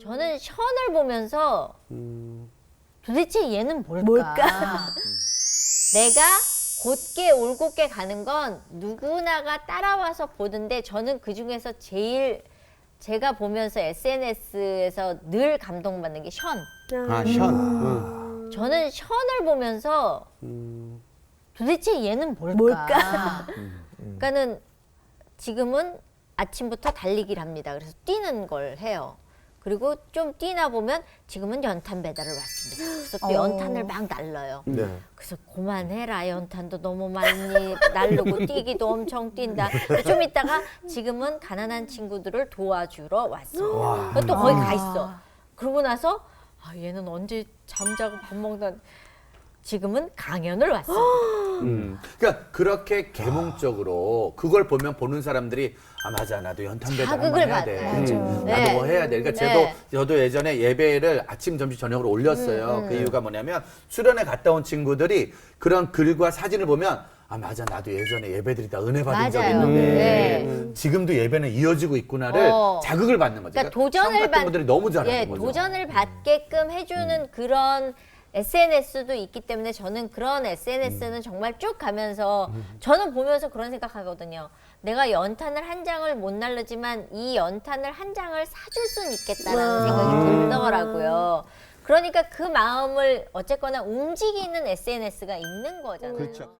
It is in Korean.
저는 션을 보면서 도대체 얘는 뭘까? 뭘까? 내가 곧게 올곧게 가는 건 누구나가 따라와서 보는데 저는 그 중에서 제일 제가 보면서 SNS에서 늘 감동받는 게 션. 아, 션. 응. 저는 션을 보면서 도대체 얘는 뭘까? 뭘까? 그러니까는 지금은 아침부터 달리기를 합니다. 그래서 뛰는 걸 해요. 그리고 좀 뛰나 보면 지금은 연탄 배달을 왔습니다. 그래서 또 어. 연탄을 막 날려요. 네. 그래서 그만해라 연탄도 너무 많이 날르고 뛰기도 엄청 뛴다. 좀 있다가 지금은 가난한 친구들을 도와주러 왔어. 또 거기 가 있어. 그러고 나서 아, 얘는 언제 잠자고 밥 먹다 지금은 강연을 왔어. 음. 그러니까 그렇게 계몽적으로 그걸 보면 보는 사람들이 아 맞아 나도 연탄 배달 한번 자극을 해야 돼. 음, 네. 나도 뭐 해야 돼. 그러니까 네. 저도 저도 예전에 예배를 아침 점심 저녁으로 올렸어요. 그 이유가 뭐냐면 수련회 갔다 온 친구들이 그런 글과 사진을 보면 아 맞아 나도 예전에 예배드리다 은혜 받은 적이 맞아요. 있는데 네. 지금도 예배는 이어지고 있구나를 어. 자극을 받는 거죠. 그러니까 도전을 받받 분들이 너무 잘하는 예, 거죠. 도전을 받게끔 해주는 그런 SNS도 있기 때문에 저는 그런 SNS는 정말 쭉 가면서 저는 보면서 그런 생각하거든요. 내가 연탄을 한 장을 못 날르지만 이 연탄을 한 장을 사줄 수는 있겠다라는 생각이 들더라고요. 그러니까 그 마음을 어쨌거나 움직이는 SNS가 있는 거잖아요. 그렇죠.